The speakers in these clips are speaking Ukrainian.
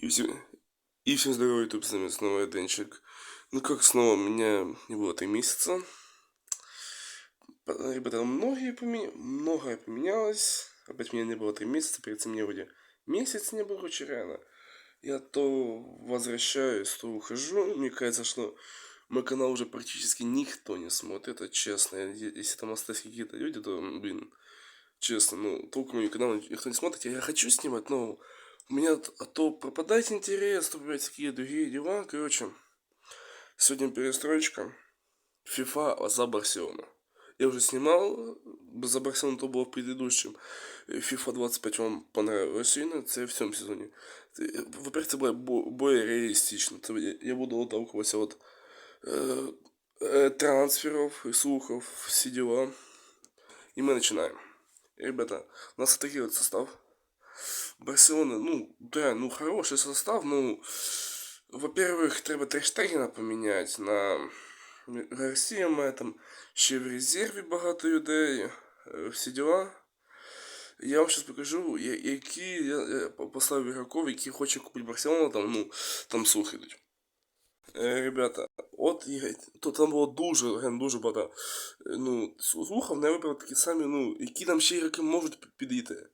И всем, и всем здорово, YouTube, с вами снова Денчик. Ну как снова, меня не было три месяца. Ребята, многие поме... многое поменялось. Опять меня не было три месяца, перед этим мне вроде месяц не был, очень реально. Я то возвращаюсь, то ухожу. Мне кажется, что мой канал уже практически никто не смотрит, это честно. Если там остались какие-то люди, то, блин, честно, ну, толком мой канал никто не смотрит. Я хочу снимать, но у меня а то пропадает интерес, то опять такие другие дела. Короче, сегодня перестройка. FIFA за Барселону. Я уже снимал э, за Барселону, то было в предыдущем. Э, FIFA 25 вам понравилось сильно, это в цьому сезоні. Це, е, Во-первых, це буде более реалістично. Це я- буду отталкиваться от э, э, трансферов, слухов, все дела. И мы начинаем. Ребята, у нас вот такой вот состав. Барселона, ну, да, ну, хороший состав, ну, во-первых, треба Трештегена поменять на Гарсія має там ще в резерві багато людей, е, всі діла. Я вам зараз покажу, які я, я послав ігроків, які хоче купити Барселона, там, ну, там слухи. Е, Ребята, от то там було дуже, дуже багато. е, Ну, слухав, не вибрав такі самі, ну, які там ще ігроки можуть пі- підійти.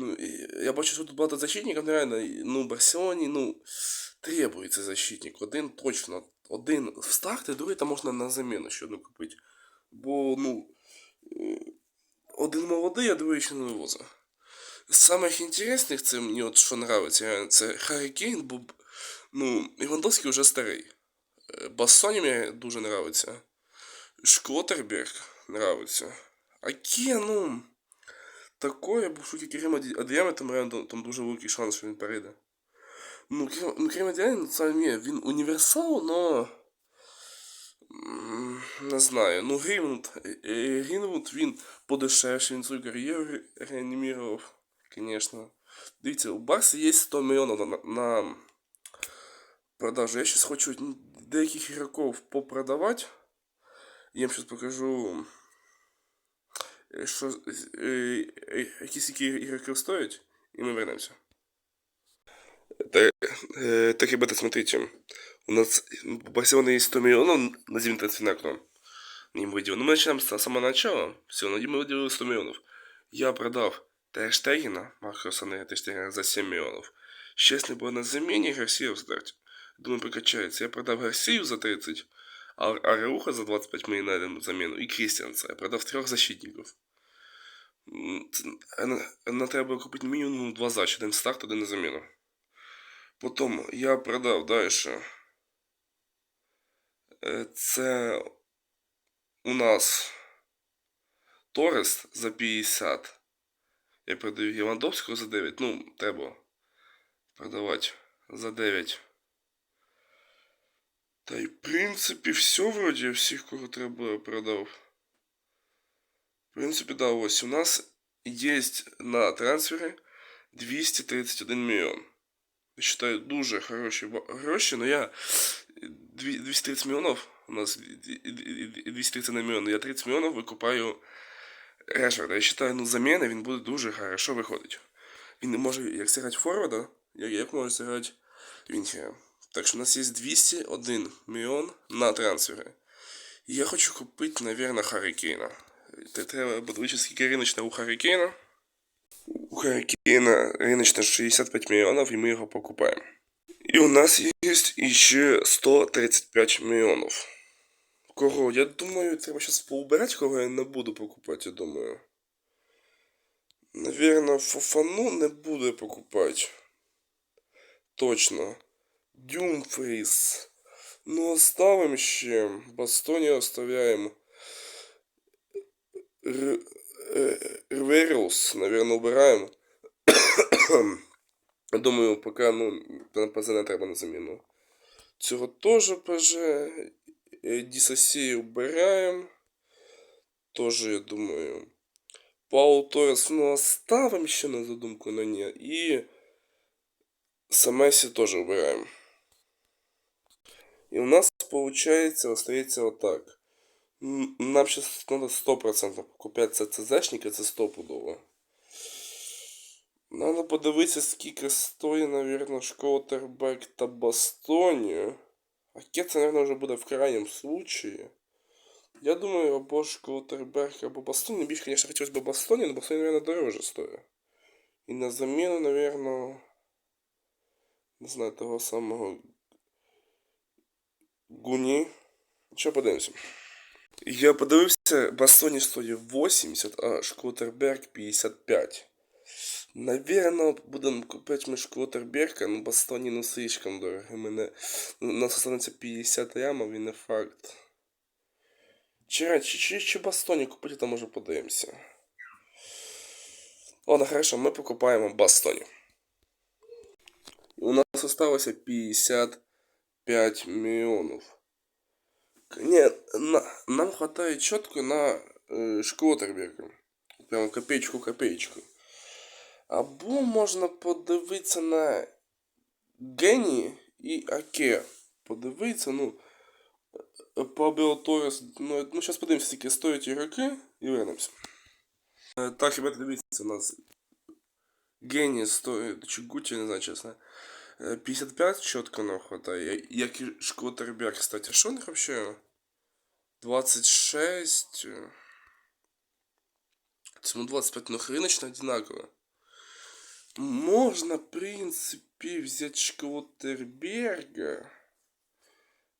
Ну, я бачу, що тут багато защитників, ну, реально, ну, Барселоні, ну, требується защитник. Один точно. Один в старт, і другий там можна на заміну ще одну купити. Бо, ну, е, один молодий, а другий ще не вивозить. З самих інтересних, це мені от що нравиться, це Харі Кейн, бо, ну, Івандовський вже старий. Е, Бассоні мені дуже нравиться. Шклотерберг нравится. А Ке, ну, такое, бо шуки Керем Адріами, там реально там дуже великий шанс, що він перейде. Ну, Керем, ну, Керем Адріами, це ні, він універсал, но... м, Не знаю, ну Грінвуд, е, е, Грінвуд, він подешевше, він свою кар'єру ре- реанімував, звісно. Дивіться, у Барса є 100 мільйонів на, на продажу. Я зараз хочу м, деяких ігроків попродавати. Я вам зараз покажу, е, що, е, е, які скільки ігроків стоять, і ми вернемося. Так, э, так, ребята, смотрите. У нас у Барселоны есть 100 миллионов на зимний трансферное окно. Не выделил. Ну, мы начинаем с самого начала. Все, на мы выделили 100 миллионов. Я продав Терштегена, Маркоса на Терштегена за 7 миллионов. Сейчас не было на замене Гарсия в старте. Думаю, прокачается. Я продав Гарсию за 30, а Арауха за 25 мы найдем замену. И Кристианса. Я продав трех защитников. На- треба було купити мінімум два защити. Один старт, один на заміну. Потім я продав далі. Е, Це у нас Торес за 50. Я продаю Євандовського за 9. Ну, треба продавати за 9. Та й в принципі все вроді всіх, кого треба, продав. В принципі, да, ось у нас є на трансфері 231 мільйон. Я считаю, дуже хороші гроші, но я 230 мільйонів, у нас і- і- і 230 на мільйон, я 30 мільйонів викупаю Решфорда. Я считаю, ну заміна він буде дуже хорошо виходить. Він не може як зіграти форварда, як може зіграти Вінхера. Так що у нас є 201 мільйон на трансфери. І я хочу купити, наверное, Харі Кейна. Треба подивитися, скільки риночна у Харі Кейна. У Харі Кейна рыночно 65 миллионов, и мы его покупаем. И у нас есть еще 135 миллионов. Кого? Я думаю, треба сейчас поубирать, кого я не буду покупать, я думаю. Наверное, Фофану не буду покупать. Точно. Дюмфрис. Ну, оставим ще. Бастоні оставляем. Р... э, Рвериус, наверное, убираем. Я Думаю, поки ну, на ПЗ не треба на заміну. Цього теж ПЖ. Е, Дісосі убираємо. Тоже, я думаю. Паул Торес, ну, оставим ще на задумку на не. І Самесі теж убираємо. І у нас, получается, остається вот так. Нам сейчас надо 100% покупать ЦЦЗшника, це стопудово. Надо подивитися, скільки стоїть, навірно, Шкотербек та Бастоні. А це, наверное, вже буде в крайнім случаї. Я думаю, або Шкотерберг, або Бастоні. Більше, конечно, хотілося б Бастоні, но Бастоні, наверное, дороже стоїть. І на заміну, наверное, не знаю, того самого Гуні. Що подивимося? Я подивився, Бастоні стоїть 80, а Шкотерберг 55. Наверно, будемо купити ми Шкотерберга, ну Бастоні ну слишком дорого. Мене у нас останеться 50 ямов і не факт. Чи, чи, чи, чи Бастоні купити, то може подивимося. Ладно, хорошо, ми покупаємо Бастоні. У нас осталося 55 мільйонів. Не, на, нам хватает четко на э, Шкотерберга. Прям копеечку копеечку. Або можна подивитися на Гені і Аке. Подивитися, ну. е, По Белторис. Ну, ну, зараз подивимося, скільки стоять ігроки і вернемося. Е, Так, ребята, дивіться, у нас Гені стоїть, чи Гуті, не знаю, чесно. Е, 55 чітко нам хватає. Як і Шкотерберг, кстати. Що у них вообще? 26. э, Цьому 25, ну рыночно одинаково. Можно, в принципе, взять Шкотерберга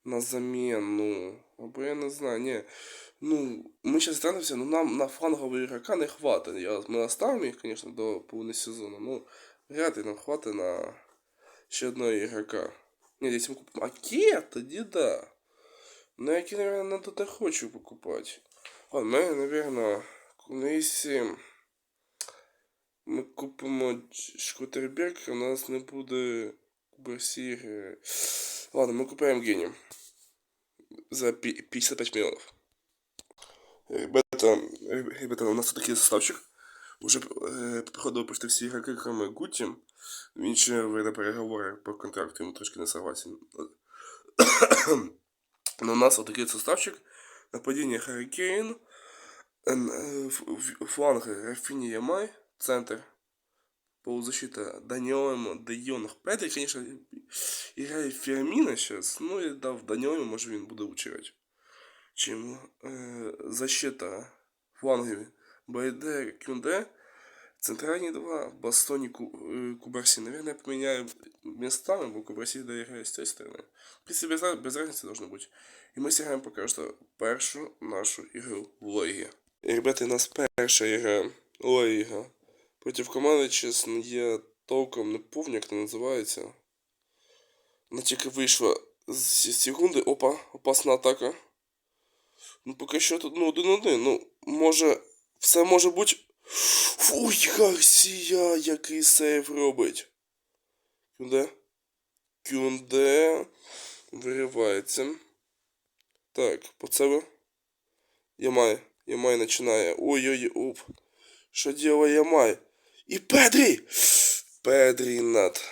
на замену. Або я не знаю, не. Ну, мы сейчас становимся, но нам на флангового игрока не хватит. Я, мы оставим их, конечно, до половины сезона, но вряд ли нам хватит на еще одного игрока. Нет, если мы купим Аке, тоді да. Ну, які, наверное, надо не хочу покупать. Ладно, ми, наверное, ну, если ми купимо Шкотерберг, у нас не буде Берсір. Ладно, ми купаємо генію. За пі- 55 миллионов. Ребята, ребята, у нас тут такий составчик. Уже е, приходили почти всі ігроки, кроме Гуті. Він ще веде переговори по контракту, йому трошки не согласен. Но у нас вот такой составчик. Нападение Харикейн. Фланги Рафини Ямай. Центр. Полузащита Даниэлем, Де Йонг. Петри, конечно, играет Фермина сейчас. Ну, и да, в Даниэлеме, может, він буде учирать. Чим э, защита флангів Байде, Кюнде. Центральні два, Бастоні, Ку, э, Кубарси. Наверное, я поменяю местами, бо Кубарси доиграет с той стороны. В принципе, без, раз- без разницы должно быть. І ми зіграємо поки що першу нашу ігру в Логі. І, ребята, у нас перша ігра Лоїга. Проти команди, чесно, я толком не пам'ятаю, як вона називається. Вона тільки вийшла з секунди. Опа, опасна атака. Ну, поки що тут, ну, один-один. Ну, може, все може бути. Ой, Гарсія, який сейв робить. Кюнде? Кюнде виривається. Так, Поцева. Ямай. Ямай починає. Ой-ой-ой. Оп. Що делає Ямай? І Педрі! Педрі над.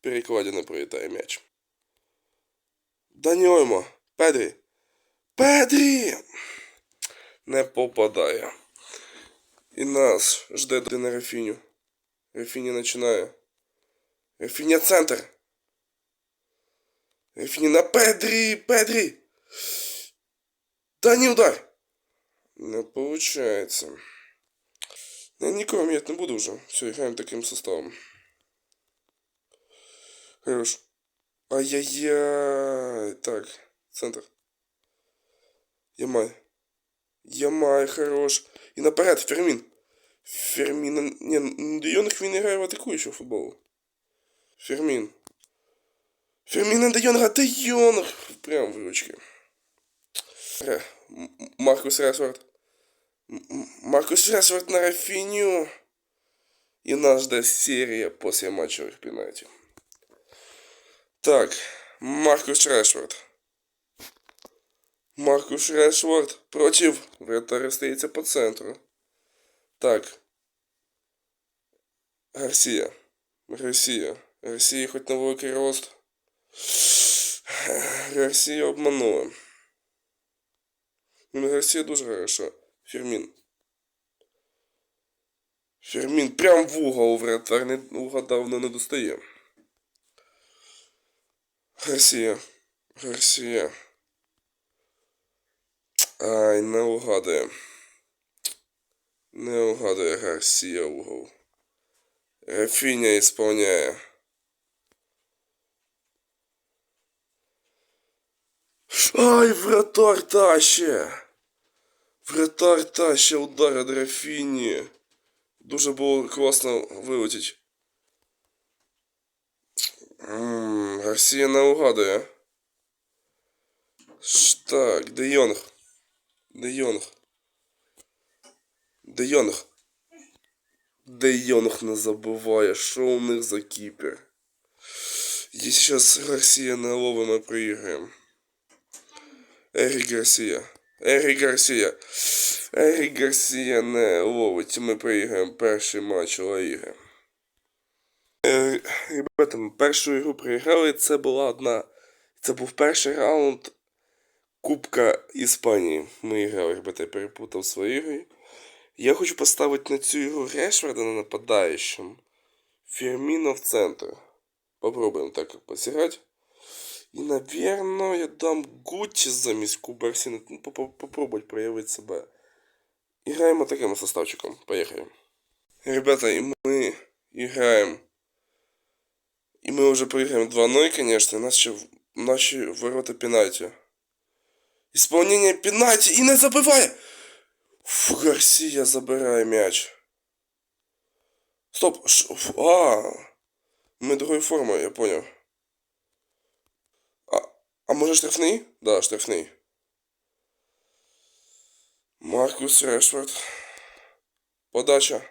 Перекладено пролітає м'яч. Даньоймо. Педрі. Педрі! Не попадає. І нас жде на Рафіню. Рафіня починає. Рафіня центр. Рафіня на Педрі! Педрі! Дальний удар! Не получается. Я никого менять не буду уже. Все, играем таким составом. Хорош. Ай-яй-яй. Так, центр. Ямай. Ямай, хорош. И наперед. Фермин. Не, ну, Дейонг він грає в атакуючого футболу. Фермин на Дейонга. Дейонг. Прям в ручки. Маркус М- Маркус Решфорд на Рафиню. И нас ждет серия после матчевых пенальти. Так, Маркус Решфорд. Маркус Решфорд против вратаря остается по центру. Так. Гарсия. Гарсия. Гарсия хоть на великий рост. Гарсия обманула. Ну, Гарсия дуже хорошо. Фермін. Фермін прям в угол вратар не угадав, не достає. Гарсія. Гарсія. Ай, не угадує. Не угадує Гарсія угол. Рафіня ісполняє. Ай, вратар таще! Вратар таще удар від Рафіні. Дуже було класно вилетіти. Гарсія не угадує. Так, Де Йонг? Де Йонг? Де Йонг? Де Йонг не забуває, що у них за кіпер. Если сейчас Гарсия не ловим, мы проиграем. Эрик Гарсия. Эрик Гарсия. Ерік Гарсія не ловить, і ми проіграємо перший матч Ла Ліги. Е, Ребята, ми першу ігру проіграли, це була одна. Це був перший раунд Кубка Іспанії. Ми грали, ребята, я перепутав свої ігри. Я хочу поставити на цю ігру Решфорда на нападаючим. Ферміно в центр. Попробуем так как посыграть. И, наверное, я дам Гуччи замість Куберсіна. Ну, попо- попробовать проявить себе. Играем вот таким составчиком. Поехали. Ребята, и мы играем. И мы уже проиграем 2-0, конечно. У нас еще в- наши ворота пенальти. Исполнение пенальти. И не забывай! Фу, Гарсия забирає мяч. Стоп. Ш- фу, А, мы другой формы, я понял. А, а може штрафний? Да, штрафний. Маркус Решфорд. Подача.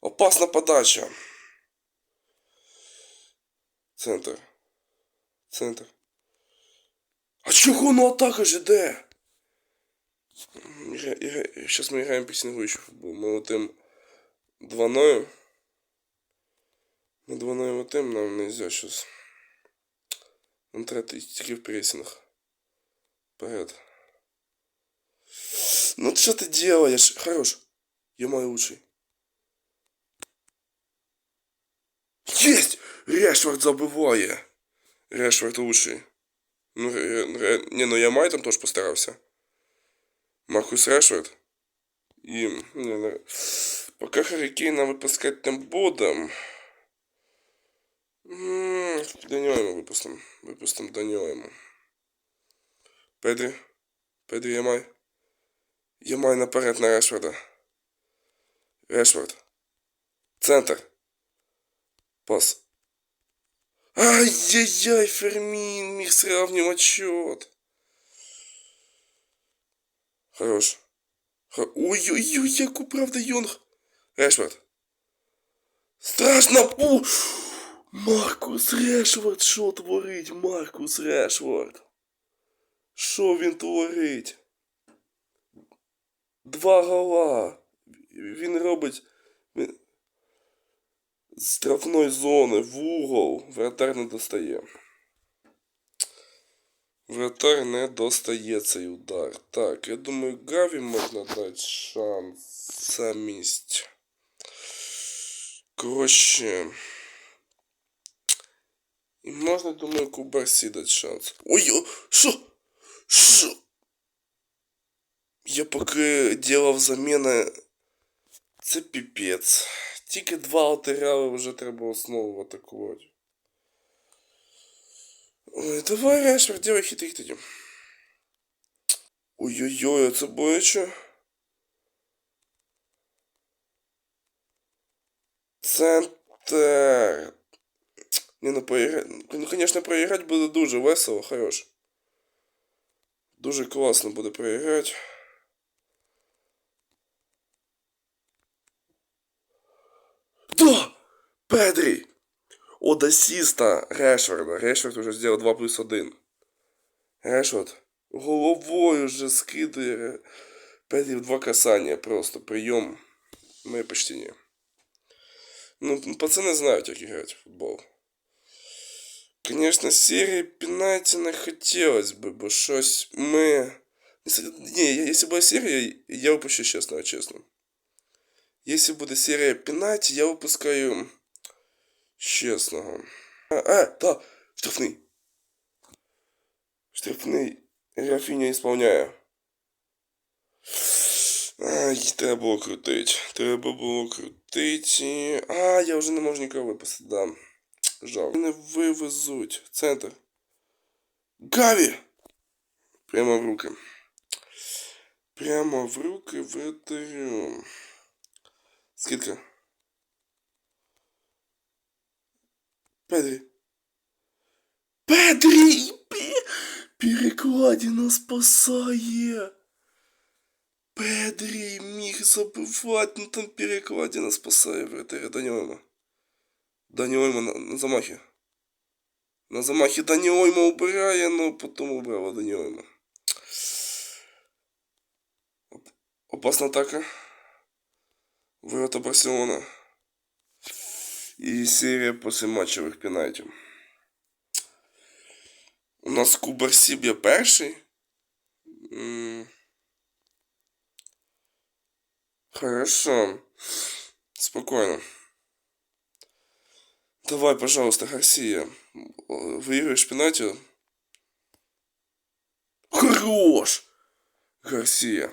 Опасна подача. Центр. Центр. А чого ну атака ж іде? Сейчас ми граємо під снігуючий футбол. Ми летим 2-0. Ми 2-0 летим, нам нельзя сейчас. Нам треба тільки в прессинг. Вперед. Ну что ты делаешь? Хорош. Я мой лучший. Есть! Решфорд забиває. Решфорд лучший. Ну, не, ну я май там теж постарався. Маркус Решфорд. І, не, не. Поки Харикейна випускати не будем. М, Даніо йому випустимо. Випустимо Даніо йому. Педрі. Педрі Ямай. Ямай наперед на Решфорда. Решфорд. Центр. Пас. Ай-яй-яй, Фермин міг сравнивать счет. Хорош. Ой-ой-ой, яку правда Йонг. Решфорд. Страшно. У! Маркус Решфорд, що творить Маркус Решфорд? Що він творить? Два гола. Він робить. Він... З штрафної зони в угол. Вратар не достає. Вратар не достає цей удар. Так, я думаю, Гаві можна дати шанс замість. Коротше. І можна, думаю, Кубарсі дати шанс. Ой, о, що? Що? Я поки делав заміни. Це піпець. Тільки два отирали, вже треба основу атакувати. Ой, давай, Решфорд, делай хитрик тоді. Ой-ой-ой, а це боляче. Центр. Не, ну поіграти. Ну, конечно, проіграти буде дуже весело, хорош. Дуже класно буде проіграти. Да! Педрі! От асіста Решфорда. Решфорд уже сделал 2 плюс 1. Решфорд головою вже скидує Ре- Педрі в два касання. Просто прийом. Моє почтення. Ну, пацани знають, як грати в футбол. Конечно, серії пенальті не хотілось би, бо щось ми. Ні, якщо була серія, я випущу чесно, чесно. Якщо буде серія пенальті, я випускаю чесного. А, а, да, штрафний. Штрафний. Рафіня ісполняє. Ай, треба було крутить. Треба було крутити. А, я вже не можу нікого випустити, да. Жалко. Не вивезуть. Центр. Гаві! Прямо в руки. Прямо в руки вратарю. Скидка. Педрі. Педрі! Пе- Перекладина спасає. Педрі міг забивати, ну там перекладина спасає вратаря. Дані Ойма. Дані Ойма на, на замахі. На замахі Дані Ойма убирає, но потім убрала Дані Ойма. Оп- Опасна атака. Ворота Барселона. І серія післяматчевих пенальтів. У нас Кубар Сіб'я перший. М. Хорошо. Спокойно. Давай, пожалуйста, Гарсия. О, Выиграешь пенальти? Хорош! Гарсия.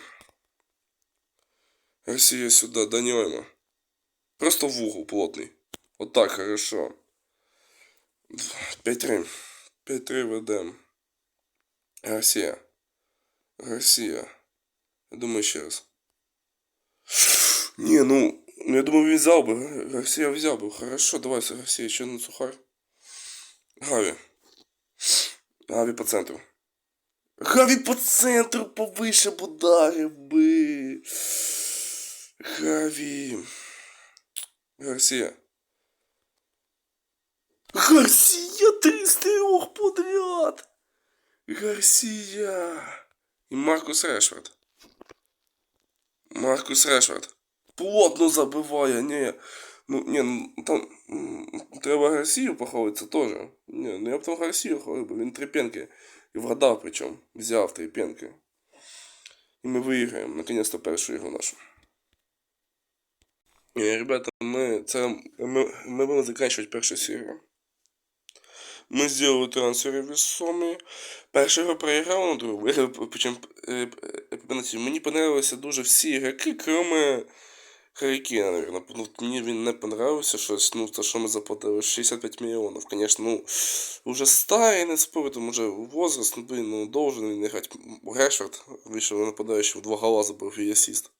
Гарсия сюда, Даниэльма. Просто в угол плотный. Вот так, хорошо. 5-3. 5-3 ведем. Гарсия. Гарсия. Я думаю, ще раз. Не, ну, ну, я думаю, він взяв би. Гарсія взяв би. Хорошо, давай, Гарсія, ще на сухар. Гаві. Гаві по центру. Гаві по центру повише б ударив би. Гаві. Гарсія. Гарсія три з трьох подряд. Гарсія. І Маркус Решфорд. Маркус Решфорд. Плотно забиває, ні. Ну, ні, ну там треба Гарсію похвалитися теж. Ні, ну я б там Гарсію хвалив, бо він трипенки. І вгадав причому. Взяв трипенки. І ми виграємо, наконец-то першу ігру нашу. Ребята, ми, це, ми, ми будемо закінчувати першу серію. Ми зробили трансфери весомі. Першу ігру проіграв, на другу виграв. Е, е, мені понравилися дуже всі ігроки, крім Харикіна, наверное. Ну, мені він не понравився щось. Ну, за що ми заплатили 65 мільйонів. Конечно, ну, уже старий, не спорю, там возраст, ну, блин, ну, должен він грати. Решфорд вийшов нападаючий в два гола забив і асіст.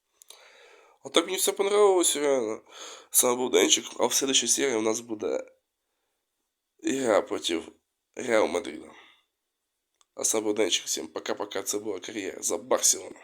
А так мені все понравилось, реально. Саме був денчик, а в следующей серії у нас буде Игра против Реал Мадрида. А сам Денчик, всем пока-пока, це була кар'єра за Барселону.